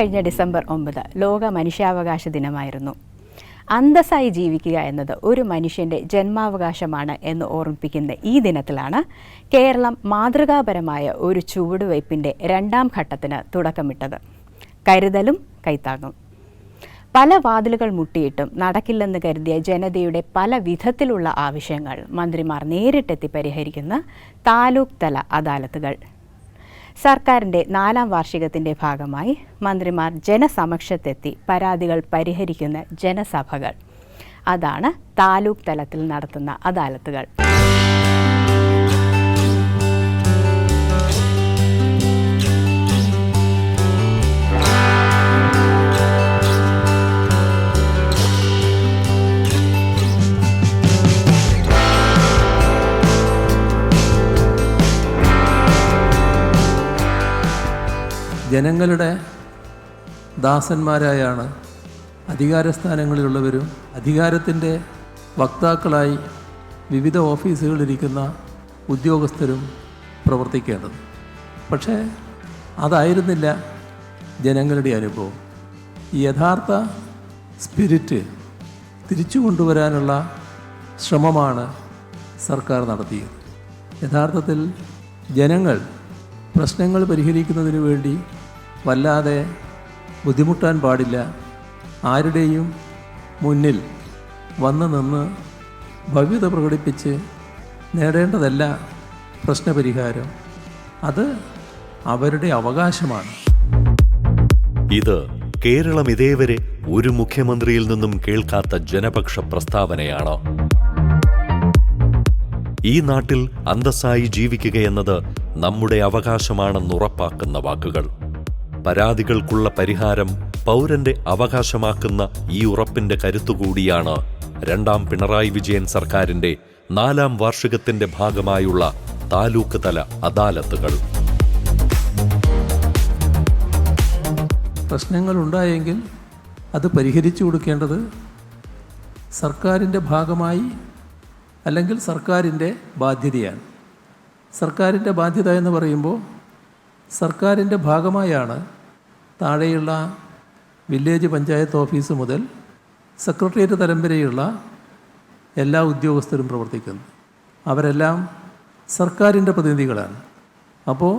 കഴിഞ്ഞ ഡിസംബർ ഒമ്പത് ലോക മനുഷ്യാവകാശ ദിനമായിരുന്നു. അന്തസ്സായി ജീവിക്കുക എന്നത് ഒരു മനുഷ്യന്റെ ജന്മാവകാശമാണ് എന്ന് ഓർമ്മിപ്പിക്കുന്ന ഈ ദിനത്തിലാണ് കേരളം മാതൃകാപരമായ ഒരു ചുവടുവയ്പ്പിന്റെ രണ്ടാം ഘട്ടത്തിന് തുടക്കമിട്ടത്. കരുതലും കൈത്താങ്ങും. പല വാതിലുകൾ മുട്ടിയിട്ടും നടക്കില്ലെന്ന് കരുതിയ ജനതയുടെ പല വിധത്തിലുള്ള ആവശ്യങ്ങൾ മന്ത്രിമാർ നേരിട്ടെത്തി പരിഹരിക്കുന്ന താലൂക്ക് തല അദാലത്തുകൾ. സർക്കാരിന്റെ നാലാം വാർഷികത്തിന്റെ ഭാഗമായി മന്ത്രിമാർ ജനസമക്ഷത്തെത്തി പരാതികൾ പരിഹരിക്കുന്ന ജനസഭകൾ. അതാണ് താലൂക്ക് തലത്തിൽ നടത്തുന്ന അദാലത്തുകൾ. ജനങ്ങളുടെ ദാസന്മാരായാണ് അധികാരസ്ഥാനങ്ങളിലുള്ളവരും അധികാരത്തിന്റെ വക്താക്കളായി വിവിധ ഓഫീസുകളിലിരിക്കുന്ന ഉദ്യോഗസ്ഥരും പ്രവർത്തിക്കേണ്ടത്. പക്ഷേ അതായിരുന്നില്ല ജനങ്ങളുടെ അനുഭവം. യഥാർത്ഥ സ്പിരിറ്റ് തിരിച്ചു കൊണ്ടുവരാനുള്ള ശ്രമമാണ് സർക്കാർ നടത്തിയത്. യഥാർത്ഥത്തിൽ ജനങ്ങൾ പ്രശ്നങ്ങൾ പരിഹരിക്കുന്നതിന് വേണ്ടി വല്ലാതെ ബുദ്ധിമുട്ടാൻ പാടില്ല. ആരുടെയും മുന്നിൽ വന്ന് നിന്ന് ഭവ്യത പ്രകടിപ്പിച്ച് നേടേണ്ടതല്ല പ്രശ്നപരിഹാരം. അത് അവരുടെ അവകാശമാണ്. ഇത് കേരളം ഇതേവരെ ഒരു മുഖ്യമന്ത്രിയിൽ നിന്നും കേൾക്കാത്ത ജനപക്ഷ പ്രസ്താവനയാണ്. ഈ നാട്ടിൽ അന്തസ്സായി ജീവിക്കുകയെന്നത് നമ്മുടെ അവകാശമാണെന്നുറപ്പാക്കുന്ന വാക്കുകൾ. പരാതികൾക്കുള്ള പരിഹാരം പൗരന്റെ അവകാശമാക്കുന്ന ഈ ഉറപ്പിന്റെ കരുത്തുകൂടിയാണ് രണ്ടാം പിണറായി വിജയൻ സർക്കാരിന്റെ നാലാം വാർഷികത്തിന്റെ ഭാഗമായുള്ള താലൂക്ക് തല അദാലത്തുകൾ. പ്രശ്നങ്ങൾ ഉണ്ടായെങ്കിൽ അത് പരിഹരിച്ചു കൊടുക്കേണ്ടത് സർക്കാരിന്റെ ഭാഗമായി അല്ലെങ്കിൽ സർക്കാരിന്റെ ബാധ്യതയാണ്. സർക്കാരിന്റെ ബാധ്യത എന്ന് പറയുമ്പോൾ സർക്കാരിന്റെ ഭാഗമായാണ് താഴെയുള്ള വില്ലേജ് പഞ്ചായത്ത് ഓഫീസ് മുതൽ സെക്രട്ടേറിയറ്റ് തരം വരെയുള്ള എല്ലാ ഉദ്യോഗസ്ഥരും പ്രവർത്തിക്കുന്നത്. അവരെല്ലാം സർക്കാരിന്റെ പ്രതിനിധികളാണ്. അപ്പോൾ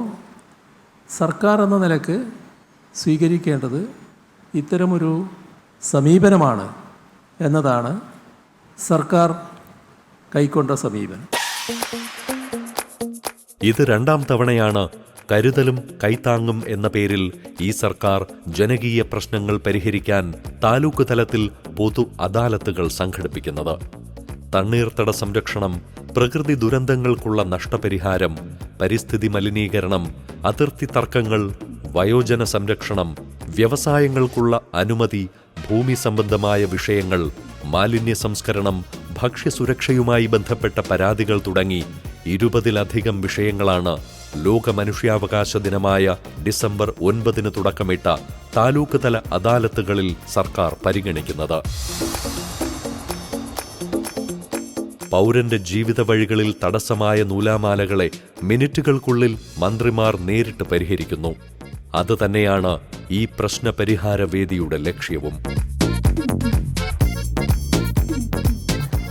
സർക്കാർ എന്ന നിലയ്ക്ക് സ്വീകരിക്കേണ്ടത് ഇത്തരമൊരു സമീപനമാണ് എന്നതാണ് സർക്കാർ കൈക്കൊണ്ട സമീപനം. ഇത് രണ്ടാം തവണയാണ് കരുതലും കൈത്താങ്ങും എന്ന പേരിൽ ഈ സർക്കാർ ജനകീയ പ്രശ്നങ്ങൾ പരിഹരിക്കാൻ താലൂക്ക് തലത്തിൽ പൊതു അദാലത്തുകൾ സംഘടിപ്പിക്കുന്നത്. തണ്ണീർത്തട സംരക്ഷണം പ്രകൃതി ദുരന്തങ്ങൾക്കുള്ള നഷ്ടപരിഹാരം പരിസ്ഥിതി മലിനീകരണം അതിർത്തി തർക്കങ്ങൾ വയോജന സംരക്ഷണം വ്യവസായങ്ങൾക്കുള്ള അനുമതി ഭൂമി സംബന്ധമായ വിഷയങ്ങൾ മാലിന്യ സംസ്കരണം ഭക്ഷ്യസുരക്ഷയുമായി ബന്ധപ്പെട്ട പരാതികൾ തുടങ്ങി ഇരുപതിലധികം വിഷയങ്ങളാണ് ലോക മനുഷ്യാവകാശ ദിനമായ ഡിസംബർ ഒൻപതിന് തുടക്കമിട്ട താലൂക്ക് തല അദാലത്തുകളിൽ സർക്കാർ പരിഗണിക്കുന്നത്. പൗരന്റെ ജീവിത വഴികളിൽ തടസ്സമായ നൂലാമാലകളെ മിനിറ്റുകൾക്കുള്ളിൽ മന്ത്രിമാർ നേരിട്ട് പരിഹരിക്കുന്നു. അത് തന്നെയാണ് ഈ പ്രശ്ന പരിഹാര വേദിയുടെ ലക്ഷ്യവും.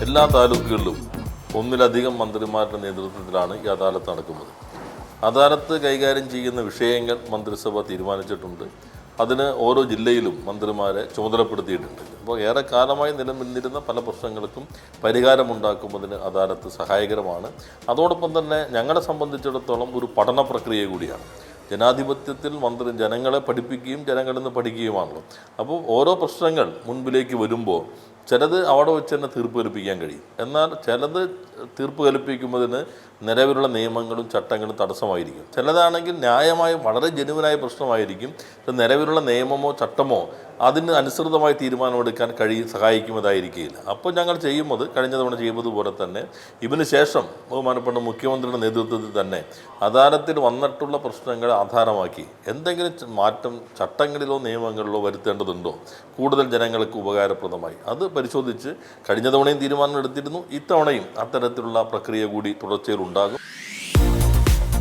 എല്ലാ താലൂക്കുകളിലും ഒന്നിലധികം മന്ത്രിമാരുടെ നേതൃത്വത്തിലാണ് ഈ അദാലത്ത് നടക്കുന്നത്. അദാലത്ത് കൈകാര്യം ചെയ്യുന്ന വിഷയങ്ങൾ മന്ത്രിസഭ തീരുമാനിച്ചിട്ടുണ്ട്. അതിന് ഓരോ ജില്ലയിലും മന്ത്രിമാരെ ചുമതലപ്പെടുത്തിയിട്ടുണ്ട്. അപ്പോൾ ഏറെ കാലമായി നിലനിന്നിരുന്ന പല പ്രശ്നങ്ങൾക്കും പരിഹാരമുണ്ടാക്കുന്നതിന് അദാലത്ത് സഹായകരമാണ്. അതോടൊപ്പം തന്നെ ഞങ്ങളെ സംബന്ധിച്ചിടത്തോളം ഒരു പഠന പ്രക്രിയ കൂടിയാണ്. ജനാധിപത്യത്തിൽ മന്ത്രി ജനങ്ങളെ പഠിപ്പിക്കുകയും ജനങ്ങളിൽ നിന്ന് പഠിക്കുകയുമാണല്ലോ. അപ്പോൾ ഓരോ പ്രശ്നങ്ങൾ മുൻപിലേക്ക് വരുമ്പോൾ ചിലത് അവിടെ വെച്ച് തന്നെ തീർപ്പ് കൽപ്പിക്കാൻ കഴിയും. എന്നാൽ ചിലത് തീർപ്പ് കൽപ്പിക്കുന്നതിന് നിലവിലുള്ള നിയമങ്ങളും ചട്ടങ്ങളും തടസ്സമായിരിക്കും. ചിലതാണെങ്കിൽ ന്യായമായ വളരെ ജനുവനായ പ്രശ്നമായിരിക്കും. നിലവിലുള്ള നിയമമോ ചട്ടമോ അതിന് അനുസൃതമായി തീരുമാനമെടുക്കാൻ കഴിയും സഹായിക്കുന്നതായിരിക്കില്ല. അപ്പോൾ ഞങ്ങൾ ചെയ്യുന്നത് കഴിഞ്ഞ തവണ ചെയ്യുന്നതുപോലെ തന്നെ ഇതിന് ശേഷം ബഹുമാനപ്പെട്ട മുഖ്യമന്ത്രിയുടെ നേതൃത്വത്തിൽ തന്നെ അദാലത്തിൽ വന്നിട്ടുള്ള പ്രശ്നങ്ങളെ ആധാരമാക്കി എന്തെങ്കിലും മാറ്റം ചട്ടങ്ങളിലോ നിയമങ്ങളിലോ വരുത്തേണ്ടതുണ്ടോ? കൂടുതൽ ജനങ്ങൾക്ക് ഉപകാരപ്രദമായി. അത് പരിശോധിച്ച് കഴിഞ്ഞ തവണയും തീരുമാനം എടുത്തിരുന്നു. ഇത്തവണയും അത്തരത്തിലുള്ള പ്രക്രിയ കൂടി തുടർച്ചയിൽ ഉണ്ടാകും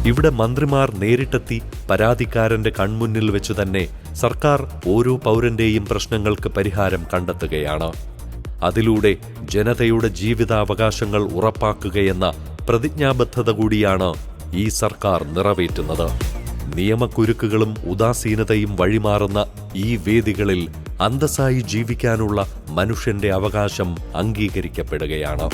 ഇവിടെ മന്ത്രിമാർ നേരിട്ടെത്തി പരാതിക്കാരന്റെ കൺമുന്നിൽ വെച്ചു തന്നെ സർക്കാർ ഓരോ പൗരന്റെയും പ്രശ്നങ്ങൾക്ക് പരിഹാരം കണ്ടെത്തുകയാണ്. അതിലൂടെ ജനതയുടെ ജീവിതാവകാശങ്ങൾ ഉറപ്പാക്കുകയെന്ന പ്രതിജ്ഞാബദ്ധത കൂടിയാണ് ഈ സർക്കാർ നിറവേറ്റുന്നത്. നിയമക്കുരുക്കുകളും ഉദാസീനതയും വഴിമാറുന്ന ഈ വേദികളിൽ അന്തസ്സായി ജീവിക്കാനുള്ള മനുഷ്യന്റെ അവകാശം അംഗീകരിക്കപ്പെടുകയാണ്.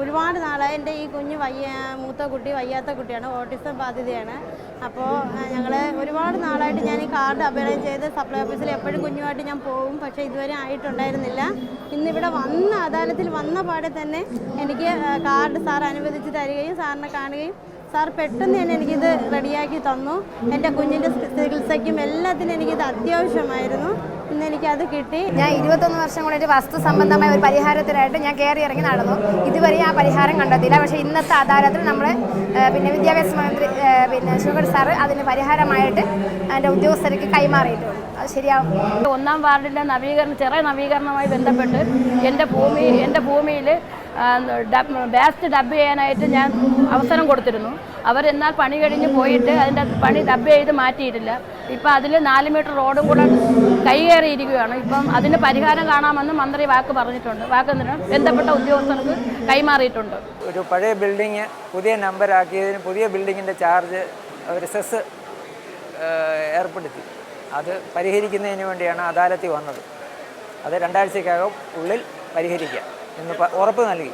ഒരുപാട് നാളായി എന്റെ ഈ കുഞ്ഞ് വയ്യ മൂത്ത കുട്ടി വയ്യാത്ത കുട്ടിയാണ് ഓട്ടിസം ബാധിതയാണ്. അപ്പോൾ ഞങ്ങൾ ഒരുപാട് നാളായിട്ട് ഞാൻ ഈ കാർഡ് അപേക്ഷ ചെയ്ത് സപ്ലൈ ഓഫീസിൽ എപ്പോഴും കുഞ്ഞുമായിട്ട് ഞാൻ പോകും പക്ഷേ ഇതുവരെ ആയിട്ടുണ്ടായിരുന്നില്ല. ഇന്നിവിടെ വന്ന അദാലത്തിൽ വന്ന പാടെ തന്നെ എനിക്ക് കാർഡ് സാർ അനുവദിച്ച് തരികയും സാറിനെ കാണുകയും സാർ പെട്ടെന്ന് തന്നെ എനിക്കിത് റെഡിയാക്കി തന്നു. എന്റെ കുഞ്ഞിന്റെ ചികിത്സയ്ക്കും എല്ലാത്തിനും എനിക്കിത് അത്യാവശ്യമായിരുന്നു. ഇന്ന് എനിക്കത് കിട്ടി. ഞാൻ ഇരുപത്തൊന്ന് വർഷം കൊണ്ട് ഒരു വസ്തു സംബന്ധമായ ഒരു പരിഹാരത്തിനായിട്ട് ഞാൻ കയറി ഇറങ്ങി നടന്നു. ഇതുവരെ ആ പരിഹാരം കണ്ടെത്തിയില്ല പക്ഷേ ഇന്നത്തെ ആധാരത്തിൽ നമ്മൾ പിന്നെ വിദ്യാഭ്യാസ മന്ത്രി പിന്നെ ഷുഗർ സാറ് അതിന് പരിഹാരമായിട്ട് എന്റെ ഉദ്യോഗസ്ഥർക്ക് കൈമാറിയിട്ടുണ്ട്. അത് ശരിയാവും. ഒന്നാം വാർഡിന്റെ നവീകരണം ചെറിയ നവീകരണവുമായി ബന്ധപ്പെട്ട് എന്റെ ഭൂമി എന്റെ ഭൂമിയിൽ വേസ്റ്റ് ഡബ് ചെയ്യാനായിട്ട് ഞാൻ അവസരം കൊടുത്തിരുന്നു. അവരെന്നാൽ പണി കഴിഞ്ഞ് പോയിട്ട് അതിന്റെ പണി ഡബ് ചെയ്ത് മാറ്റിയിട്ടില്ല. ഇപ്പം അതിൽ നാല് മീറ്റർ റോഡും കൂടെ കൈകയറിയിരിക്കുകയാണ് ഇപ്പം അതിന് പരിഹാരം കാണാമെന്ന് മന്ത്രി വാക്ക് പറഞ്ഞിട്ടുണ്ട്. വാക്ക് ബന്ധപ്പെട്ട ഉദ്യോഗസ്ഥർക്ക് കൈമാറിയിട്ടുണ്ട്. ഒരു പഴയ ബിൽഡിങ് പുതിയ നമ്പറാക്കിയതിന് പുതിയ ബിൽഡിങ്ങിന്റെ ചാർജ് ഒരു സെസ് ഏർപ്പെടുത്തി. അത് പരിഹരിക്കുന്നതിന് വേണ്ടിയാണ് അദാലത്തിൽ വന്നത്. അത് രണ്ടാഴ്ചക്കകം ഉള്ളിൽ പരിഹരിക്കാം. എന്ന് ഉറപ്പ് നൽകി.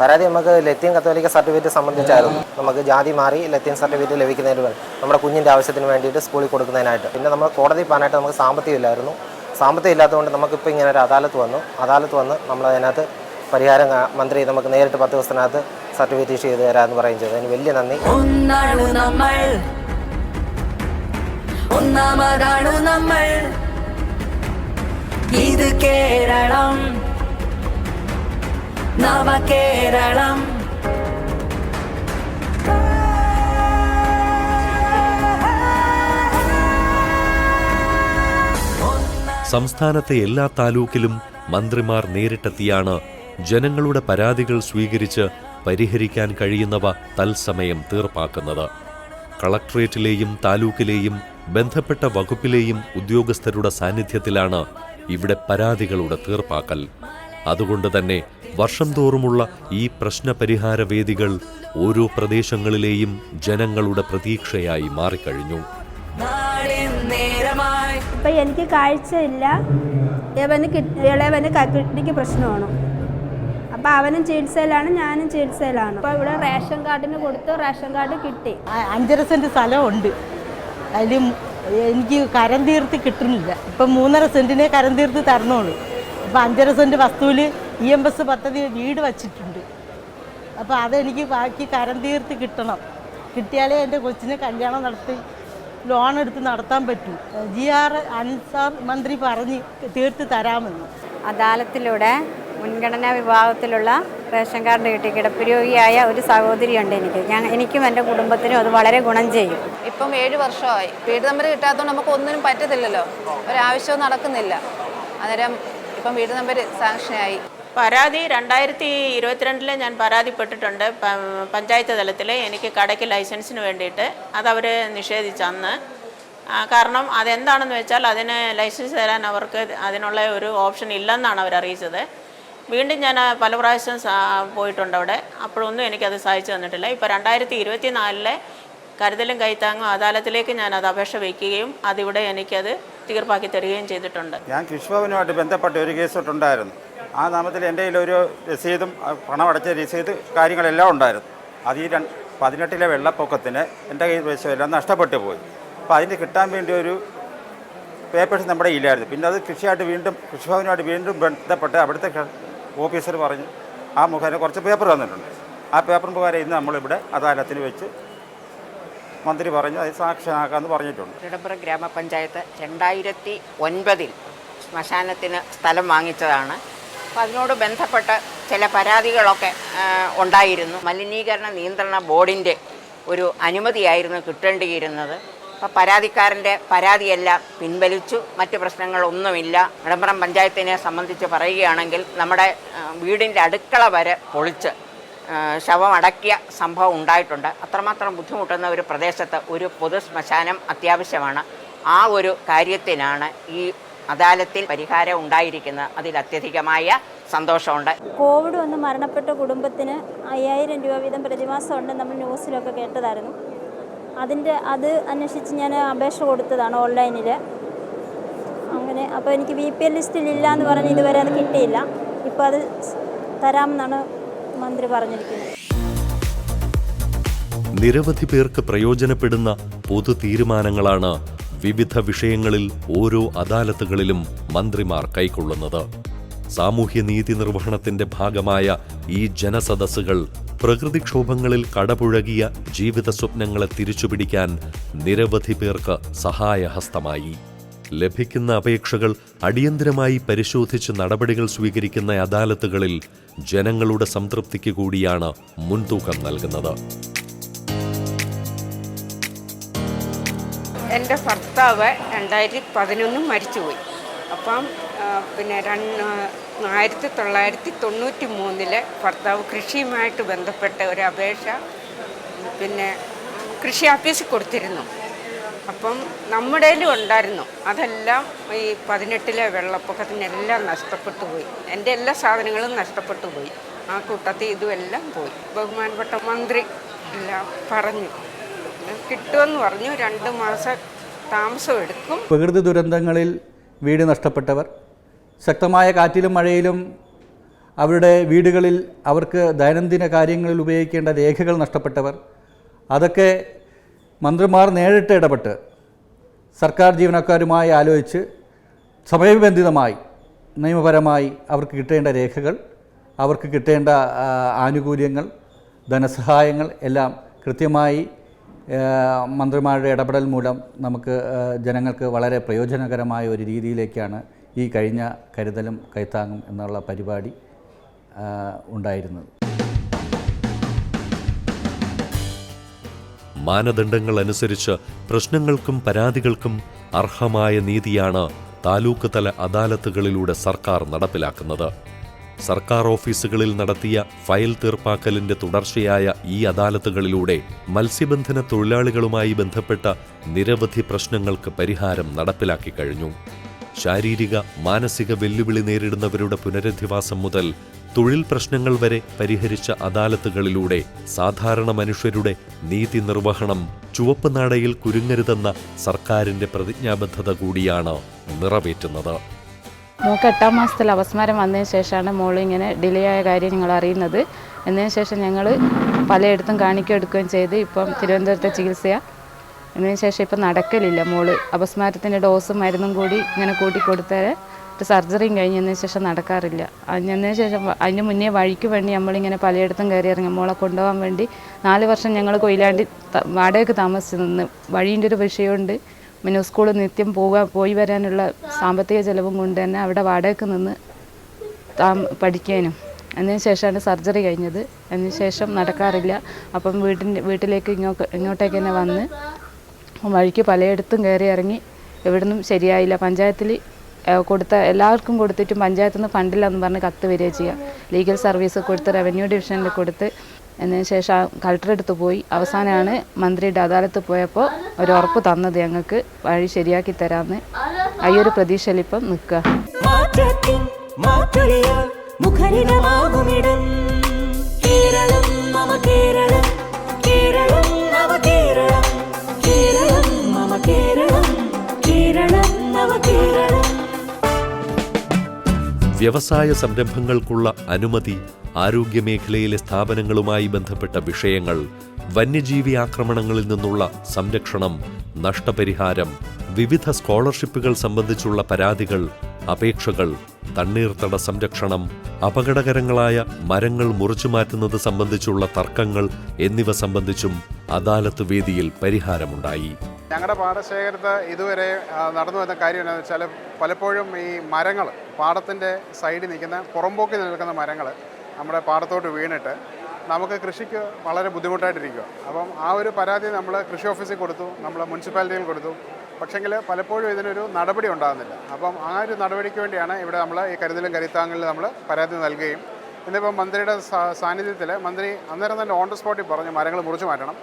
പരാതി നമുക്ക് ലത്തീൻ കത്തോലിക്ക സർട്ടിഫിക്കറ്റ് സംബന്ധിച്ചായിരുന്നു. നമുക്ക് ജാതി മാറി ലത്തീൻ സർട്ടിഫിക്കറ്റ് ലഭിക്കുന്നതിന് വേണ്ടി നമ്മുടെ കുഞ്ഞിന്റെ ആവശ്യത്തിന് വേണ്ടിയിട്ട് സ്കൂളിൽ കൊടുക്കുന്നതിനായിട്ട്. പിന്നെ നമ്മൾ കോടതി പോകാനായിട്ട് നമുക്ക് സാമ്പത്തികം ഇല്ലായിരുന്നു. സാമ്പത്തികം ഇല്ലാത്തതുകൊണ്ട് നമുക്കിപ്പോൾ ഇങ്ങനെ ഒരു അദാലത്ത് വന്നു. അദാലത്ത് വന്ന് നമ്മൾ അതിനകത്ത് പരിഹാരം മന്ത്രി നമുക്ക് നേരിട്ട് പത്ത് ദിവസത്തിനകത്ത് സർട്ടിഫിക്കറ്റ് ഇഷ്യൂ ചെയ്ത് തരാമെന്ന് പറയുകയും ചെയ്തു. അതിന് വലിയ നന്ദി. ഒന്നാമതാണ് നമ്മൾ. ഒന്നാമതാണു നമ്മൾ. ഇത് കേരളം. നവകേരളം. സംസ്ഥാനത്തെ എല്ലാ താലൂക്കിലും മന്ത്രിമാർ നേരിട്ടെത്തിയാണ് ജനങ്ങളുടെ പരാതികൾ സ്വീകരിച്ച് പരിഹരിക്കാൻ കഴിയുന്നവ തത്സമയം തീർപ്പാക്കുന്നത്. കളക്ട്രേറ്റിലെയും താലൂക്കിലെയും ബന്ധപ്പെട്ട വകുപ്പിലെയും ഉദ്യോഗസ്ഥരുടെ സാന്നിധ്യത്തിലാണ് ഇവിടെ പരാതികളുടെ തീർപ്പാക്കൽ. അതുകൊണ്ട് തന്നെ വർഷം തോറുമുള്ള ഈ പ്രശ്നപരിഹാര വേദികൾ ഓരോ പ്രദേശങ്ങളിലെയും ജനങ്ങളുടെ പ്രതീക്ഷയായി മാറിക്കഴിഞ്ഞു. ഇപ്പൊ എനിക്ക് കാഴ്ചയില്ല. ക- കിഡ്നിക്ക് പ്രശ്നമാണ്. അപ്പൊ അവനും ചികിത്സയിലാണ് ഞാനും ചികിത്സയിലാണ്. അപ്പൊ ഇവിടെ റേഷൻ കാർഡിന് കൊടുത്ത് റേഷൻ കാർഡ് കിട്ടി. അഞ്ചര സെന്റ് സ്ഥലമുണ്ട്. അതിൽ എനിക്ക് കരം തീർത്ത് കിട്ടുന്നില്ല. ഇപ്പം മൂന്നര സെന്റിനെ കരം തീർത്ത് തരണുള്ളൂ. അപ്പം അഞ്ചര സെന്റ് വസ്തുവിൽ ഇ എം എസ് പദ്ധതി വീട് വച്ചിട്ടുണ്ട്. അപ്പോൾ അതെനിക്ക് ബാക്കി കരം തീർത്ത് കിട്ടണം. കിട്ടിയാലേ എന്റെ കൊച്ചിനെ കല്യാണം നടത്തി ലോൺ എടുത്ത് നടത്താൻ പറ്റൂ. ജി ആർ അൻസാർ മന്ത്രി പറഞ്ഞ് തീർത്ത് തരാമെന്ന്. അദാലത്തിലൂടെ മുൻഗണനാ വിഭാഗത്തിലുള്ള റേഷൻ കാർഡ് കിട്ടി കിടപ്പുരോഗിയായ ഒരു സഹോദരിയുണ്ട് എനിക്ക്. ഞാൻ എനിക്കും എന്റെ കുടുംബത്തിനും അത് വളരെ ഗുണം ചെയ്യും. ഇപ്പം ഏഴ് വർഷമായി. വീട് നമ്പർ കിട്ടാത്തതുകൊണ്ട് നമുക്ക് ഒന്നിനും പറ്റത്തില്ലല്ലോ. ഒരാവശ്യവും നടക്കുന്നില്ല. അന്നേരം ഇപ്പം വീട് നമ്പർ സാങ്ഷനായി. പരാതി രണ്ടായിരത്തി ഇരുപത്തിരണ്ടിൽ ഞാൻ പരാതിപ്പെട്ടിട്ടുണ്ട്. പഞ്ചായത്ത് തലത്തിൽ എനിക്ക് കടയ്ക്ക് ലൈസൻസിന് വേണ്ടിയിട്ട്. അതവർ നിഷേധിച്ചന്ന്. കാരണം അതെന്താണെന്ന് വെച്ചാൽ അതിന് ലൈസൻസ് തരാൻ അവർക്ക് അതിനുള്ള ഒരു ഓപ്ഷൻ ഇല്ലെന്നാണ് അവർ അറിയിച്ചത്. വീണ്ടും ഞാൻ പല പ്രാവശ്യം പോയിട്ടുണ്ട് അവിടെ. അപ്പോഴൊന്നും എനിക്കത് സാധിച്ചു തന്നിട്ടില്ല. ഇപ്പോൾ രണ്ടായിരത്തി ഇരുപത്തി നാലിലെ കരുതലും കൈത്താങ്ങും അദാലത്തിലേക്ക് ഞാൻ അത് അപേക്ഷ വയ്ക്കുകയും അതിവിടെ എനിക്കത് തീർപ്പാക്കി തരികയും ചെയ്തിട്ടുണ്ട്. ഞാൻ കൃഷിഭവനുമായിട്ട് ബന്ധപ്പെട്ട ഒരു കേസ് തൊട്ടുണ്ടായിരുന്നു. ആ നാമത്തിൽ എന്റെ കയ്യിലൊരു രസീതും പണം അടച്ച രസീത് കാര്യങ്ങളെല്ലാം ഉണ്ടായിരുന്നു. അത് ഈ രണ്ട് പതിനെട്ടിലെ വെള്ളപ്പൊക്കത്തിന് എന്റെ കയ്യിൽ വശമെല്ലാം നഷ്ടപ്പെട്ടു പോയി. അപ്പോൾ അതിന് കിട്ടാൻ വേണ്ടി ഒരു പേപ്പേഴ്സ് നമ്മുടെ ഇല്ലായിരുന്നു പിന്നെ അത് കൃഷിയായിട്ട് വീണ്ടും കൃഷിഭവനുമായിട്ട് വീണ്ടും ബന്ധപ്പെട്ട് അവിടുത്തെ ഓഫീസർ പറഞ്ഞു ആ മുഖേന കുറച്ച് പേപ്പർ തന്നിട്ടുണ്ട്. ആ പേപ്പർ പ്രകാരം ഇന്ന് നമ്മളിവിടെ അദാലത്തിന് വെച്ച് മന്ത്രി പറഞ്ഞു അത് സാക്ഷ്യമാക്കാമെന്ന് പറഞ്ഞിട്ടുണ്ട്. തിരുവനന്തപുരം ഗ്രാമപഞ്ചായത്ത് രണ്ടായിരത്തി ഒൻപതിൽ ശ്മശാനത്തിന് സ്ഥലം വാങ്ങിച്ചതാണ്. അപ്പം അതിനോട് ബന്ധപ്പെട്ട ചില പരാതികളൊക്കെ ഉണ്ടായിരുന്നു. മലിനീകരണ നിയന്ത്രണ ബോർഡിന്റെ ഒരു അനുമതിയായിരുന്നു കിട്ടേണ്ടിയിരുന്നത്. അപ്പം പരാതിക്കാരന്റെ പരാതിയെല്ലാം പിൻവലിച്ചു. മറ്റ് പ്രശ്നങ്ങളൊന്നുമില്ല. വിളംബരം പഞ്ചായത്തിനെ സംബന്ധിച്ച് പറയുകയാണെങ്കിൽ നമ്മുടെ വീടിന്റെ അടുക്കള വരെ പൊളിച്ച് ശവമടക്കിയ സംഭവം ഉണ്ടായിട്ടുണ്ട്. അത്രമാത്രം ബുദ്ധിമുട്ടുന്ന ഒരു പ്രദേശത്ത് ഒരു പൊതു ശ്മശാനം അത്യാവശ്യമാണ്. ആ ഒരു കാര്യത്തിനാണ് ഈ അദാലത്തിൽ പരിഹാരം ഉണ്ടായിരിക്കുന്നത് അതിൽ അത്യധികമായ സന്തോഷമുണ്ട്. കോവിഡ് വന്ന് മരണപ്പെട്ട കുടുംബത്തിന് അയ്യായിരം രൂപ വീതം പ്രതിമാസം ഉണ്ട് നമ്മൾ ന്യൂസിലൊക്കെ കേട്ടതായിരുന്നു. അതിന്റെ അത് അന്വേഷിച്ച് ഞാൻ അപേക്ഷ കൊടുത്തതാണ് ഓൺലൈനിൽ. അങ്ങനെ അപ്പോൾ എനിക്ക് ബി പി എൽ ലിസ്റ്റിൽ ഇല്ല എന്ന് പറഞ്ഞ് ഇതുവരെ അത് കിട്ടിയില്ല. ഇപ്പോൾ അത് തരാമെന്നാണ് മന്ത്രി പറഞ്ഞിരിക്കുന്നത്. നിരവധി പേർക്ക് പ്രയോജനപ്പെടുന്ന പൊതു തീരുമാനങ്ങളാണ് വിവിധ വിഷയങ്ങളിൽ ഓരോ അദാലത്തുകളിലും മന്ത്രിമാർ കൈക്കൊള്ളുന്നത്. സാമൂഹ്യനീതി നിർവഹണത്തിന്റെ ഭാഗമായ ഈ ജനസദസ്സുകൾ പ്രകൃതിക്ഷോഭങ്ങളിൽ കടപുഴകിയ ജീവിത സ്വപ്നങ്ങളെ തിരിച്ചുപിടിക്കാൻ നിരവധി പേർക്ക് സഹായഹസ്തമായി. ലഭിക്കുന്ന അപേക്ഷകൾ അടിയന്തരമായി പരിശോധിച്ച് നടപടികൾ സ്വീകരിക്കുന്ന അദാലത്തുകളിൽ ജനങ്ങളുടെ സംതൃപ്തിക്ക് കൂടിയാണ് മുൻതൂക്കം നൽകുന്നത്. എന്റെ ഭർത്താവ് രണ്ടായിരത്തി പതിനൊന്ന് മരിച്ചുപോയി. അപ്പം പിന്നെ രണ്ട് ആയിരത്തി തൊള്ളായിരത്തി തൊണ്ണൂറ്റി മൂന്നിൽ ഭർത്താവ് കൃഷിയുമായിട്ട് ബന്ധപ്പെട്ട ഒരു അപേക്ഷ പിന്നെ കൃഷി ഓഫീസിൽ കൊടുത്തിരുന്നു. അപ്പം നമ്മുടേലും ഉണ്ടായിരുന്നു. അതെല്ലാം ഈ പതിനെട്ടിലെ വെള്ളപ്പൊക്കത്തിനെല്ലാം നഷ്ടപ്പെട്ടു പോയി എന്റെ എല്ലാ സാധനങ്ങളും നഷ്ടപ്പെട്ടു പോയി ആ കൂട്ടത്തിൽ ഇതുമെല്ലാം പോയി. ബഹുമാനപ്പെട്ട മന്ത്രി എല്ലാം പറഞ്ഞു. കിട്ടുമെന്ന് പറഞ്ഞു. രണ്ട് മാസം താമസം എടുക്കും. പ്രകൃതി ദുരന്തങ്ങളിൽ വീട് നഷ്ടപ്പെട്ടവർ ശക്തമായ കാറ്റിലും മഴയിലും അവരുടെ വീടുകളിൽ അവർക്ക് ദൈനംദിന കാര്യങ്ങളിൽ ഉപയോഗിക്കേണ്ട രേഖകൾ നഷ്ടപ്പെട്ടവർ അതൊക്കെ മന്ത്രിമാർ നേരിട്ട് ഇടപെട്ട് സർക്കാർ ജീവനക്കാരുമായി ആലോചിച്ച് സമയബന്ധിതമായി നിയമപരമായി അവർക്ക് കിട്ടേണ്ട രേഖകൾ അവർക്ക് കിട്ടേണ്ട ആനുകൂല്യങ്ങൾ ധനസഹായങ്ങൾ എല്ലാം കൃത്യമായി മന്ത്രിമാരുടെ ഇടപെടൽ മൂലം നമുക്ക് ജനങ്ങൾക്ക് വളരെ പ്രയോജനകരമായ ഒരു രീതിയിലേക്കാണ് ഈ കഴിഞ്ഞ കരുതലും കൈത്താങ്ങും എന്നുള്ള പരിപാടി ഉണ്ടായിരുന്നത്. മാനദണ്ഡങ്ങൾ അനുസരിച്ച് പ്രശ്നങ്ങൾക്കും പരാതികൾക്കും അർഹമായ നീതിയാണ് താലൂക്ക് തല അദാലത്തുകളിലൂടെ സർക്കാർ നടപ്പിലാക്കുന്നത്. സർക്കാർ ഓഫീസുകളിൽ നടത്തിയ ഫയൽ തീർപ്പാക്കലിന്റെ തുടർച്ചയായ ഈ അദാലത്തുകളിലൂടെ മത്സ്യബന്ധന തൊഴിലാളികളുമായി ബന്ധപ്പെട്ട നിരവധി പ്രശ്നങ്ങൾക്ക് പരിഹാരം നടപ്പിലാക്കി കഴിഞ്ഞു. ശാരീരിക മാനസിക വെല്ലുവിളി നേരിടുന്നവരുടെ പുനരധിവാസം മുതൽ തൊഴിൽ പ്രശ്നങ്ങൾ വരെ പരിഹരിച്ച അദാലത്തുകളിലൂടെ സാധാരണ മനുഷ്യരുടെ നീതി നിർവഹണം ചുവപ്പ് നാടയിൽ കുരുങ്ങരുതെന്ന സർക്കാരിന്റെ പ്രതിജ്ഞാബദ്ധത കൂടിയാണ് നിറവേറ്റുന്നത്. മോൾക്ക് എട്ടാം മാസത്തിൽ അപസ്മാരം വന്നതിന് ശേഷമാണ് മോൾ ഇങ്ങനെ ഡിലേ ആയ കാര്യം ഞങ്ങൾ അറിയുന്നത്. എന്നതിന് ശേഷം ഞങ്ങൾ പലയിടത്തും കാണിക്കെടുക്കുകയും ചെയ്ത് ഇപ്പം തിരുവനന്തപുരത്തെ ചികിത്സയാണ് എന്നതിന് ശേഷം ഇപ്പം നടക്കലില്ല മോൾ. അപസ്മാരത്തിന്റെ ഡോസും മരുന്നും കൂടി ഇങ്ങനെ കൂട്ടി കൊടുത്താൽ സർജറിയും കഴിഞ്ഞതിന് ശേഷം നടക്കാറില്ല. അതിന് ശേഷം അതിന് മുന്നേ വഴിക്ക് വേണ്ടി നമ്മളിങ്ങനെ പലയിടത്തും കയറി ഇറങ്ങി മോളെ കൊണ്ടുപോകാൻ വേണ്ടി നാല് വർഷം ഞങ്ങൾ കൊയിലാണ്ടി വാടകയ്ക്ക് താമസിച്ച് നിന്ന്. വഴീന്റെ ഒരു വിഷയമുണ്ട്. പിന്നെ സ്കൂളിൽ നിത്യം പോകാൻ പോയി വരാനുള്ള സാമ്പത്തിക ചിലവും കൊണ്ട് തന്നെ അവിടെ വാടകയ്ക്ക് നിന്ന് താം പഠിക്കാനും. അതിന് ശേഷമാണ് സർജറി കഴിഞ്ഞത്. അതിന് ശേഷം നടക്കാറില്ല. അപ്പം വീട്ടിന്റെ വീട്ടിലേക്ക് ഇങ്ങോട്ട് ഇങ്ങോട്ടേക്ക് തന്നെ വന്ന് വഴിക്ക് പലയിടത്തും കയറി ഇറങ്ങി എവിടുന്നും ശരിയായില്ല. പഞ്ചായത്തിൽ കൊടുത്ത എല്ലാവർക്കും കൊടുത്തിട്ടും പഞ്ചായത്തിൽ നിന്ന് ഫണ്ടില്ലെന്ന് പറഞ്ഞ് കത്ത് വരിക ചെയ്യുക ലീഗൽ സർവീസ് കൊടുത്ത് റവന്യൂ ഡിവിഷനിൽ കൊടുത്ത് എന്നതിന് ശേഷം കളക്ടർ അടുത്ത് പോയി. അവസാനമാണ് മന്ത്രിയുടെ അദാലത്ത് പോയപ്പോൾ ഒരു ഉറപ്പ് തന്നത് ഞങ്ങൾക്ക് വഴി ശരിയാക്കി തരാമെന്ന് ആ ഒരു പ്രതീക്ഷയിൽ ഇപ്പം നിൽക്കുക. കേരളം മമ കേരളം കേരളം നവ കേരളം കേരളം മമ കേരളം കേരളം നവ കേരളം. വ്യവസായ സംരംഭങ്ങൾക്കുള്ള അനുമതി ആരോഗ്യമേഖലയിലെ സ്ഥാപനങ്ങളുമായി ബന്ധപ്പെട്ട വിഷയങ്ങൾ വന്യജീവി ആക്രമണങ്ങളിൽ നിന്നുള്ള സംരക്ഷണം നഷ്ടപരിഹാരം വിവിധ സ്കോളർഷിപ്പുകൾ സംബന്ധിച്ചുള്ള പരാതികൾ അപേക്ഷകൾ തണ്ണീർത്തട സംരക്ഷണം അപകടകരങ്ങളായ മരങ്ങൾ മുറിച്ചു മാറ്റുന്നത് സംബന്ധിച്ചുള്ള തർക്കങ്ങൾ എന്നിവ സംബന്ധിച്ചും അദാലത്ത് വേദിയിൽ പരിഹാരമുണ്ടായി. ഞങ്ങളുടെ പാടശേഖരത്ത് ഇതുവരെ നടന്നു വന്ന കാര്യം എന്താണെന്ന് വെച്ചാൽ പലപ്പോഴും ഈ മരങ്ങൾ പാടത്തിന്റെ സൈഡിൽ നിൽക്കുന്ന പുറമ്പോക്കി നിൽക്കുന്ന മരങ്ങൾ നമ്മുടെ പാടത്തോട്ട് വീണിട്ട് നമുക്ക് കൃഷിക്ക് വളരെ ബുദ്ധിമുട്ടായിട്ടിരിക്കുക അപ്പം ആ ഒരു പരാതി നമ്മൾ കൃഷി ഓഫീസിൽ കൊടുത്തു നമ്മൾ മുനിസിപ്പാലിറ്റിയിൽ കൊടുത്തു. പക്ഷെങ്കിൽ പലപ്പോഴും ഇതിനൊരു നടപടി ഉണ്ടാകുന്നില്ല. അപ്പം ആ ഒരു നടപടിക്ക് വേണ്ടിയാണ് ഇവിടെ നമ്മൾ ഈ കരുതലും കരുത്താങ്ങളിൽ നമ്മൾ പരാതി നൽകുകയും. ഇന്നിപ്പം മന്ത്രിയുടെ സാന്നിധ്യത്തിൽ മന്ത്രി അന്നേരം തന്നെ ഓൺ ദ സ്പോട്ടിൽ പറഞ്ഞു മരങ്ങൾ മുറിച്ചു മാറ്റണം.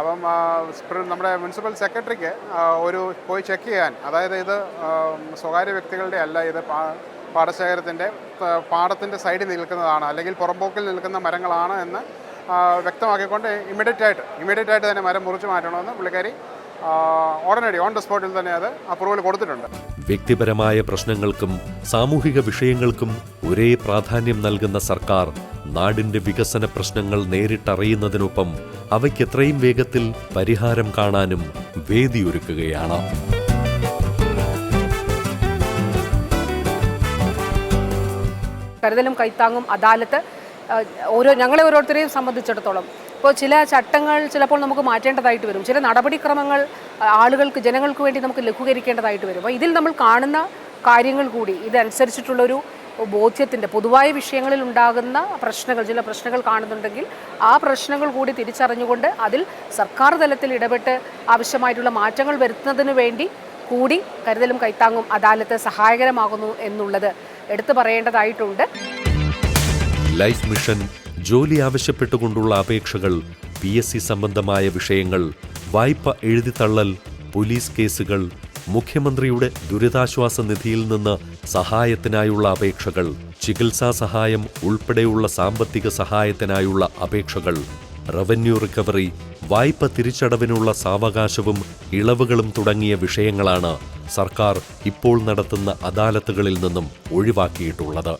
അപ്പം നമ്മുടെ മുനിസിപ്പൽ സെക്രട്ടറിക്ക് ഒരു പോയി ചെക്ക് ചെയ്യാൻ അതായത് ഇത് സ്വകാര്യ വ്യക്തികളുടെ അല്ല ഇത് പാടശേഖരത്തിന്റെ പാടത്തിന്റെ സൈഡിൽ നിൽക്കുന്നതാണ് അല്ലെങ്കിൽ പുറമ്പോക്കിൽ നിൽക്കുന്ന മരങ്ങളാണ് എന്ന് വ്യക്തമാക്കിക്കൊണ്ട് ഇമ്മീഡിയറ്റ് ആയിട്ട് ഇമ്മീഡിയറ്റ് ആയിട്ട് തന്നെ മരം മുറിച്ച് മാറ്റണമെന്ന് പുള്ളിക്കാരി ഉടനടി ഓൺ ദ സ്പോട്ടിൽ തന്നെ അത് അപ്രൂവൽ കൊടുത്തിട്ടുണ്ട്. വ്യക്തിപരമായ പ്രശ്നങ്ങൾക്കും സാമൂഹിക വിഷയങ്ങൾക്കും ഒരേ പ്രാധാന്യം നൽകുന്ന സർക്കാർ നാടിന്റെ വികസന പ്രശ്നങ്ങൾ നേരിട്ടറിയുന്നതിനൊപ്പം അവയ്ക്കെത്രയും വേഗത്തിൽ പരിഹാരം കാണാനും വേദിയൊരുക്കുകയാണ്. കരുതലും കൈത്താങ്ങും അദാലത്ത് ഓരോ ഞങ്ങളെ ഓരോരുത്തരെയും സംബന്ധിച്ചിടത്തോളം. ഇപ്പോൾ ചില ചട്ടങ്ങൾ ചിലപ്പോൾ നമുക്ക് മാറ്റേണ്ടതായിട്ട് വരും. ചില നടപടിക്രമങ്ങൾ ആളുകൾക്ക് ജനങ്ങൾക്ക് വേണ്ടി നമുക്ക് ലഘൂകരിക്കേണ്ടതായിട്ട് വരും. അപ്പോൾ ഇതിൽ നമ്മൾ കാണുന്ന കാര്യങ്ങൾ കൂടി ഇതനുസരിച്ചിട്ടുള്ളൊരു ബോധ്യത്തിന്റെ പൊതുവായ വിഷയങ്ങളിൽ ഉണ്ടാകുന്ന പ്രശ്നങ്ങൾ ചില പ്രശ്നങ്ങൾ കാണുന്നുണ്ടെങ്കിൽ ആ പ്രശ്നങ്ങൾ കൂടി തിരിച്ചറിഞ്ഞുകൊണ്ട് അതിൽ സർക്കാർ തലത്തിൽ ഇടപെട്ട് ആവശ്യമായിട്ടുള്ള മാറ്റങ്ങൾ വരുത്തുന്നതിന് വേണ്ടി കൂടി കരുതലും കൈത്താങ്ങും അദാലത്ത് സഹായകരമാകുന്നു എന്നുള്ളത് എടുത്തു പറയേണ്ടതായിട്ടുണ്ട്. ലൈഫ് മിഷൻ ജോലി ആവശ്യപ്പെട്ടുകൊണ്ടുള്ള അപേക്ഷകൾ പി എസ് സി സംബന്ധമായ വിഷയങ്ങൾ വായ്പ എഴുതിത്തള്ളൽ പോലീസ് കേസുകൾ മുഖ്യമന്ത്രിയുടെ ദുരിതാശ്വാസ നിധിയിൽ നിന്ന് സഹായത്തിനായുള്ള അപേക്ഷകൾ ചികിത്സാ സഹായം ഉൾപ്പെടെയുള്ള സാമ്പത്തിക സഹായത്തിനായുള്ള അപേക്ഷകൾ റവന്യൂ റിക്കവറി വായ്പ തിരിച്ചടവിനുള്ള സാവകാശവും ഇളവുകളും തുടങ്ങിയ വിഷയങ്ങളാണ് സർക്കാർ ഇപ്പോൾ നടത്തുന്ന അദാലത്തുകളിൽ നിന്നും ഒഴിവാക്കിയിട്ടുള്ളത്.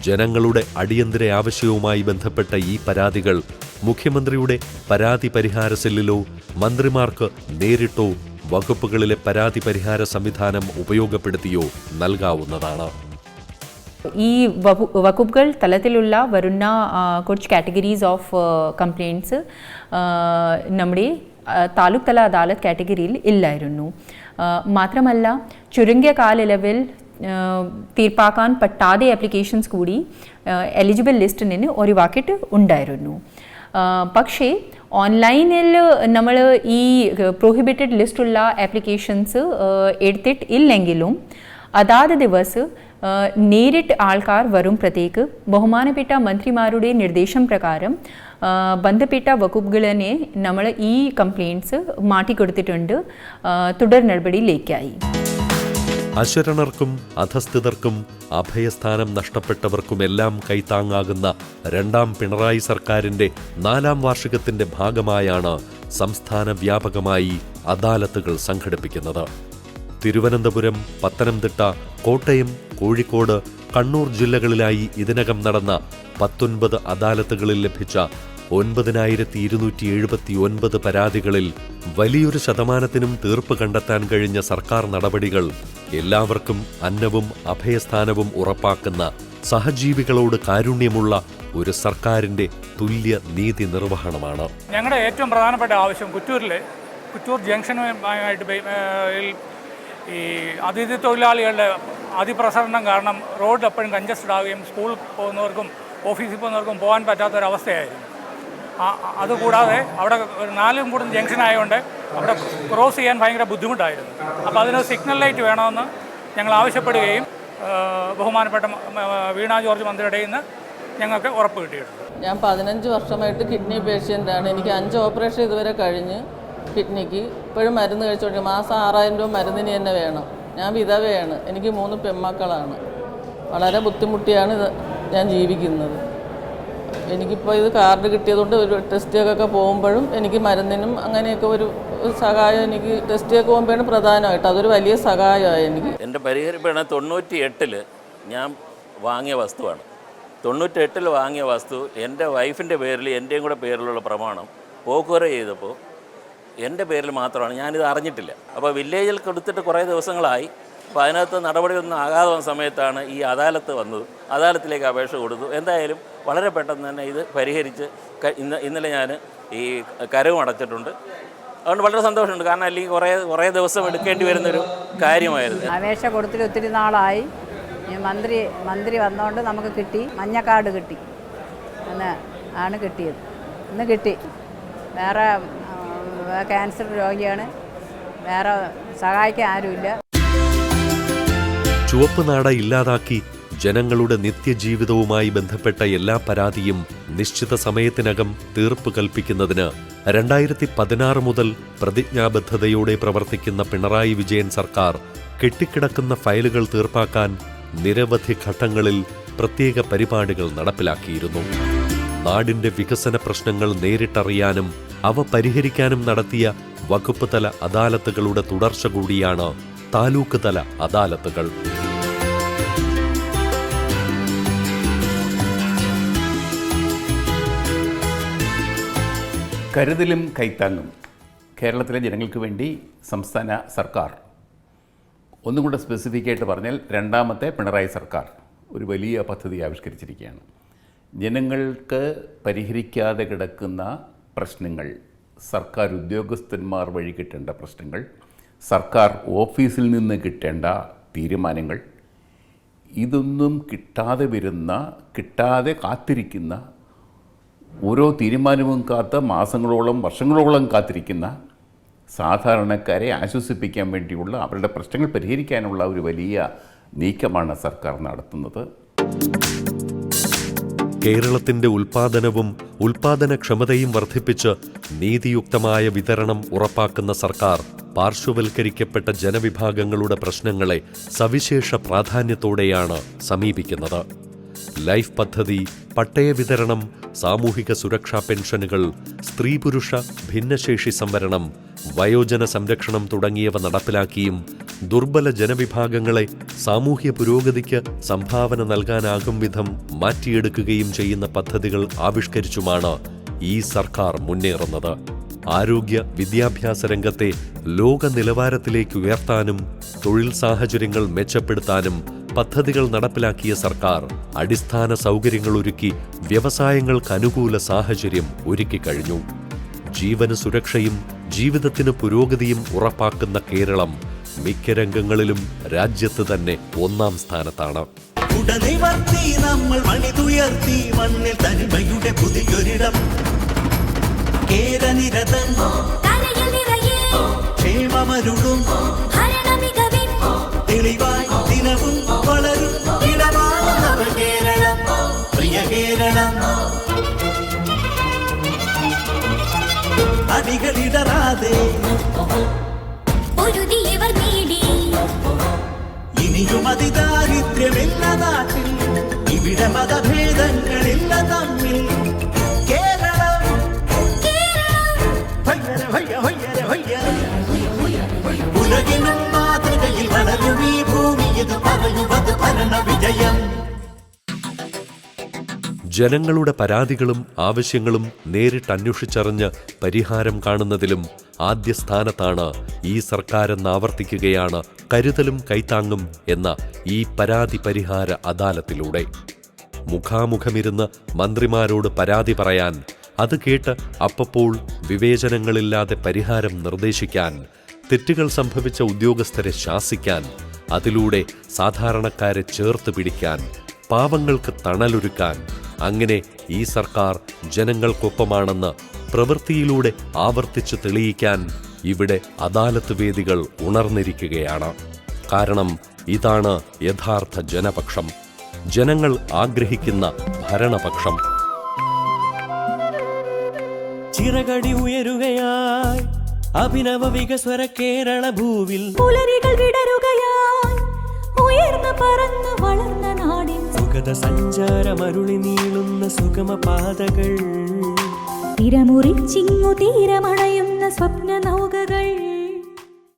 ജനങ്ങളുടെ അടിയന്തര ആവശ്യവുമായി ബന്ധപ്പെട്ട ഈ പരാതികൾ മുഖ്യമന്ത്രിയുടെ പരാതി പരിഹാര സെല്ലിലോ മന്ത്രിമാർക്ക് നേരിട്ടോ വകുപ്പുകളിലെ പരാതി പരിഹാര സംവിധാനം ഉപയോഗപ്പെടുത്തിയോ നൽകാവുന്നതാണ്. ഈ വകു- വകുപ്പുകൾ തലത്തിലുള്ള വരുന്ന കുറച്ച് കാറ്റഗറീസ് ഓഫ് കംപ്ലയിൻസ് നമ്മുടെ താലൂക്ക് തല അദാലത്ത് കാറ്റഗറിയിൽ ഇല്ലായിരുന്നു. മാത്രമല്ല ചുരുങ്ങിയ കാലയളവിൽ തീർപ്പാക്കാൻ പറ്റാതെ ആപ്ലിക്കേഷൻസ് കൂടി എലിജിബിൾ ലിസ്റ്റിൽ നിന്ന് ഒഴിവാക്കിയിട്ട് ഉണ്ടായിരുന്നു. പക്ഷേ ഓൺലൈനിൽ നമ്മൾ ഈ പ്രോഹിബിറ്റഡ് ലിസ്റ്റുള്ള ആപ്ലിക്കേഷൻസ് എടുത്തിട്ട് ഇല്ലെങ്കിലും അതാത് ദിവസ് നേരിട്ട് ആൾക്കാർ വരുമ്പോഴത്തേക്ക് ബഹുമാനപ്പെട്ട മന്ത്രിമാരുടെ നിർദ്ദേശം പ്രകാരം ബന്ധപ്പെട്ട വകുപ്പുകളെ നമ്മൾ ഈ കംപ്ലയിന്റ്സ് മാറ്റിക്കൊടുത്തിട്ടുണ്ട് തുടർ നടപടിയിലേക്കായി. അശരണർക്കും അധസ്ഥിതർക്കും അഭയസ്ഥാനം നഷ്ടപ്പെട്ടവർക്കുമെല്ലാം കൈത്താങ്ങാകുന്ന രണ്ടാം പിണറായി സർക്കാരിന്റെ നാലാം വാർഷികത്തിന്റെ ഭാഗമായാണ് സംസ്ഥാന വ്യാപകമായി അദാലത്തുകൾ സംഘടിപ്പിക്കുന്നത്. തിരുവനന്തപുരം പത്തനംതിട്ട കോട്ടയം കോഴിക്കോട് കണ്ണൂർ ജില്ലകളിലായി ഇതിനകം നടന്ന പത്തൊൻപത് അദാലത്തുകളിൽ ലഭിച്ച ഒൻപതിനായിരത്തി ഇരുന്നൂറ്റി എഴുപത്തി ഒൻപത് പരാതികളിൽ വലിയൊരു ശതമാനത്തിനും തീർപ്പ് കണ്ടെത്താൻ കഴിഞ്ഞ സർക്കാർ നടപടികൾ എല്ലാവർക്കും അന്നവും അഭയസ്ഥാനവും ഉറപ്പാക്കുന്ന സഹജീവികളോട് കാരുണ്യമുള്ള ഒരു സർക്കാരിന്റെ തുല്യ നീതി നിർവഹണമാണ്. ഞങ്ങളുടെ ഏറ്റവും പ്രധാനപ്പെട്ട ആവശ്യം കുറ്റൂരിലെ കുറ്റൂർ ജംഗ്ഷനുമായിട്ട് ഈ അതിഥി തൊഴിലാളികളുടെ അതിപ്രസരണം കാരണം റോഡ് എപ്പോഴും കഞ്ചസ്റ്റഡ് ആവുകയും സ്കൂൾ പോകുന്നവർക്കും ഓഫീസിൽ പോകുന്നവർക്കും പോകാൻ പറ്റാത്തൊരവസ്ഥയായിരുന്നു. അതുകൂടാതെ അവിടെ നാലും കൂടുതൽ ജംഗ്ഷൻ ആയതുകൊണ്ട് അവിടെ ക്രോസ് ചെയ്യാൻ ഭയങ്കര ബുദ്ധിമുട്ടായിരുന്നു. അപ്പോൾ അതിന് സിഗ്നൽ ലൈറ്റ് വേണമെന്ന് ഞങ്ങൾ ആവശ്യപ്പെടുകയും ബഹുമാനപ്പെട്ട വീണ ജോർജ് മന്ത്രിയുടെ നിന്ന് ഞങ്ങൾക്ക് ഉറപ്പ് കിട്ടിയിട്ടുണ്ട്. ഞാൻ പതിനഞ്ച് വർഷമായിട്ട് കിഡ്നി പേഷ്യന്റാണ് എനിക്ക് അഞ്ച് ഓപ്പറേഷൻ ഇതുവരെ കഴിഞ്ഞ്. കിഡ്നിക്ക് ഇപ്പോഴും മരുന്ന് കഴിച്ചോണ്ട് മാസം ആറായിരം രൂപ മരുന്നിന് തന്നെ വേണം. ഞാൻ വിധവയാണ്. എനിക്ക് മൂന്ന് പെമ്മക്കളാണ് വളരെ ബുദ്ധിമുട്ടിയാണ് ഞാൻ ജീവിക്കുന്നത്. എനിക്കിപ്പോൾ ഇത് കാർഡ് കിട്ടിയതുകൊണ്ട് ഒരു ടെസ്റ്റിയൊക്കെ പോകുമ്പോഴും എനിക്ക് മരുന്നിനും അങ്ങനെയൊക്കെ ഒരു സഹായം എനിക്ക് ടെസ്റ്റിയൊക്കെ പോകുമ്പോഴാണ് പ്രധാനമായിട്ട്. അതൊരു വലിയ സഹായമായി എനിക്ക്. എന്റെ പരിഹരിപ്പാണ് തൊണ്ണൂറ്റി എട്ടിൽ ഞാൻ വാങ്ങിയ വസ്തുവാണ്. തൊണ്ണൂറ്റി എട്ടിൽ വാങ്ങിയ വസ്തു എന്റെ വൈഫിന്റെ പേരിൽ എന്റെയും കൂടെ പേരിലുള്ള പ്രമാണം പോക്കുവര ചെയ്തപ്പോൾ എന്റെ പേരിൽ മാത്രമാണ് ഞാനിത് അറിഞ്ഞിട്ടില്ല. അപ്പോൾ വില്ലേജിൽ കൊടുത്തിട്ട് കുറേ ദിവസങ്ങളായി. അപ്പോൾ അതിനകത്ത് നടപടിയൊന്നും ആകാതെ വന്ന സമയത്താണ് ഈ അദാലത്ത് വന്നത്. അദാലത്തിലേക്ക് അപേക്ഷ കൊടുത്തു. എന്തായാലും വളരെ പെട്ടെന്ന് തന്നെ ഇത് പരിഹരിച്ച് ഇന്ന് ഇന്നലെ ഞാൻ ഈ കരവും അടച്ചിട്ടുണ്ട്. അതുകൊണ്ട് വളരെ സന്തോഷമുണ്ട്. കാരണം അല്ലെങ്കിൽ കുറേ കുറേ ദിവസം എടുക്കേണ്ടി വരുന്നൊരു കാര്യമായിരുന്നു. അപേക്ഷ കൊടുത്തിട്ട് ഒത്തിരി നാളായി. മന്ത്രി മന്ത്രി വന്നുകൊണ്ട് നമുക്ക് കിട്ടി. മഞ്ഞക്കാട് കിട്ടി. ആണ് കിട്ടിയത്. ഇന്ന് കിട്ടി. വേറെ ക്യാൻസർ രോഗിയാണ്. വേറെ സഹായിക്കാൻ ആരുമില്ല. ചുവപ്പ് നാട ഇല്ലാതാക്കി ജനങ്ങളുടെ നിത്യജീവിതവുമായി ബന്ധപ്പെട്ട എല്ലാ പരാതിയും നിശ്ചിത സമയത്തിനകം തീർപ്പ് കൽപ്പിക്കുന്നതിന് രണ്ടായിരത്തി പതിനാറ് മുതൽ പ്രതിജ്ഞാബദ്ധതയോടെ പ്രവർത്തിക്കുന്ന പിണറായി വിജയൻ സർക്കാർ കെട്ടിക്കിടക്കുന്ന ഫയലുകൾ തീർപ്പാക്കാൻ നിരവധി ഘട്ടങ്ങളിൽ പ്രത്യേക പരിപാടികൾ നടപ്പിലാക്കിയിരുന്നു. നാടിന്റെ വികസന പ്രശ്നങ്ങൾ നേരിട്ടറിയാനും അവ പരിഹരിക്കാനും നടത്തിയ വകുപ്പ് തല അദാലത്തുകളുടെ തുടർച്ച കൂടിയാണ് താലൂക്ക് തല അദാലത്തുകൾ. കരുതലും കൈത്താങ്ങും കേരളത്തിലെ ജനങ്ങൾക്ക് വേണ്ടി സംസ്ഥാന സർക്കാർ. ഒന്നും കൂടെ സ്പെസിഫിക് ആയിട്ട് പറഞ്ഞാൽ രണ്ടാമത്തെ പിണറായി സർക്കാർ ഒരു വലിയ പദ്ധതി ആവിഷ്കരിച്ചിരിക്കുകയാണ്. ജനങ്ങൾക്ക് പരിഹരിക്കാതെ കിടക്കുന്ന പ്രശ്നങ്ങൾ. സർക്കാർ ഉദ്യോഗസ്ഥന്മാർ വഴി കിട്ടേണ്ട പ്രശ്നങ്ങൾ. സർക്കാർ ഓഫീസിൽ നിന്ന് കിട്ടേണ്ട തീരുമാനങ്ങൾ. ഇതൊന്നും കിട്ടാതെ വരുന്ന കിട്ടാതെ കാത്തിരിക്കുന്ന ഓരോ തീരുമാനവും കാത്ത മാസങ്ങളോളം വർഷങ്ങളോളം കാത്തിരിക്കുന്ന സാധാരണക്കാരെ ആശ്വസിപ്പിക്കാൻ വേണ്ടിയുള്ള അവരുടെ പ്രശ്നങ്ങൾ പരിഹരിക്കാനുള്ള ഒരു വലിയ നീക്കമാണ് സർക്കാർ നടത്തുന്നത്. കേരളത്തിന്റെ ഉൽപാദനവും ഉൽപാദനക്ഷമതയും വർദ്ധിപ്പിച്ച് നീതിയുക്തമായ വിതരണം ഉറപ്പാക്കുന്ന സർക്കാർ പാർശ്വവൽക്കരിക്കപ്പെട്ട ജനവിഭാഗങ്ങളുടെ പ്രശ്നങ്ങളെ സവിശേഷ പ്രാധാന്യത്തോടെയാണ് സമീപിക്കുന്നത്. ലൈഫ് പദ്ധതി പട്ടയ വിതരണം സാമൂഹിക സുരക്ഷാ പെൻഷനുകൾ സ്ത്രീ പുരുഷ ഭിന്നശേഷി സംവരണം വയോജന സംരക്ഷണം തുടങ്ങിയവ നടപ്പിലാക്കിയും ദുർബല ജനവിഭാഗങ്ങളെ സാമൂഹ്യ പുരോഗതിക്ക് സംഭാവന നൽകാനാകും വിധം മാറ്റിയെടുക്കുകയും ചെയ്യുന്ന പദ്ധതികൾ ആവിഷ്കരിച്ചുമാണ് ഈ സർക്കാർ മുന്നേറുന്നത്. ആരോഗ്യ വിദ്യാഭ്യാസ രംഗത്തെ ലോക നിലവാരത്തിലേക്ക് ഉയർത്താനും തൊഴിൽ സാഹചര്യങ്ങൾ മെച്ചപ്പെടുത്താനും പദ്ധതികൾ നടപ്പിലാക്കിയ സർക്കാർ അടിസ്ഥാന സൗകര്യങ്ങൾ ഒരുക്കി വ്യവസായങ്ങൾക്ക് അനുകൂല സാഹചര്യം ഒരുക്കിക്കഴിഞ്ഞു ജീവന സുരക്ഷയും ജീവിതത്തിന് പുരോഗതിയും ഉറപ്പാക്കുന്ന കേരളം മിക്ക രംഗങ്ങളിലും രാജ്യത്ത് തന്നെ ഒന്നാം സ്ഥാനത്താണ്. ഉടനിവർത്തി നമ്മൾ മണിതുയർത്തി മണ്ണിൽ തനിമയുടെ പുതിയൊരിടം. കേരനിരതൻ ക്ഷേമമരുളും തെളിവായി ദിനവും വളരും ഇടമാണ് നവ കേരളം പ്രിയ കേരളം അടികളിടറാതെ ഇനിയും ജനങ്ങളുടെ പരാതികളും ആവശ്യങ്ങളും നേരിട്ട് അന്വേഷിച്ചറിഞ്ഞ് പരിഹാരം കാണുന്നതിലും ആദ്യ സ്ഥാനത്താണ് ഈ സർക്കാരെന്ന് ആവർത്തിക്കുകയാണ് കരുതലും കൈത്താങ്ങും എന്ന ഈ പരാതി പരിഹാര അദാലത്തിലൂടെ. മുഖാമുഖമിരുന്ന് മന്ത്രിമാരോട് പരാതി പറയാൻ അത് കേട്ട് അപ്പപ്പോൾ വിവേചനങ്ങളില്ലാതെ പരിഹാരം നിർദ്ദേശിക്കാൻ തെറ്റുകൾ സംഭവിച്ച ഉദ്യോഗസ്ഥരെ ശാസിക്കാൻ അതിലൂടെ സാധാരണക്കാരെ ചേർത്ത് പിടിക്കാൻ പാവങ്ങൾക്ക് തണലൊരുക്കാൻ അങ്ങനെ ഈ സർക്കാർ ജനങ്ങൾക്കൊപ്പമാണെന്ന് പ്രവൃത്തിയിലൂടെ ആവർത്തിച്ച് തെളിയിക്കാൻ ഇവിടെ അദാലത്ത് വേദികൾ ഉണർന്നിരിക്കുകയാണ്. കാരണം ഇതാണ് യഥാർത്ഥ ജനപക്ഷം. ജനങ്ങൾ ആഗ്രഹിക്കുന്ന ഭരണപക്ഷം. ചിറകടി ഉയരുകയായി. അഭിനവ വികസ്വര കേരള ഭൂവിൽ പുലരികൾ വിടരുകയായി. ഉയർന്നു പറന്നു വളർന്ന നാടിൻ സുഗത സഞ്ചാരമരുളി നീളുന്ന സുഗമ പാതകൾ തിരമുറിച്ചിങ്ങു തീരമണയുന്ന സ്വപ്ന നൗക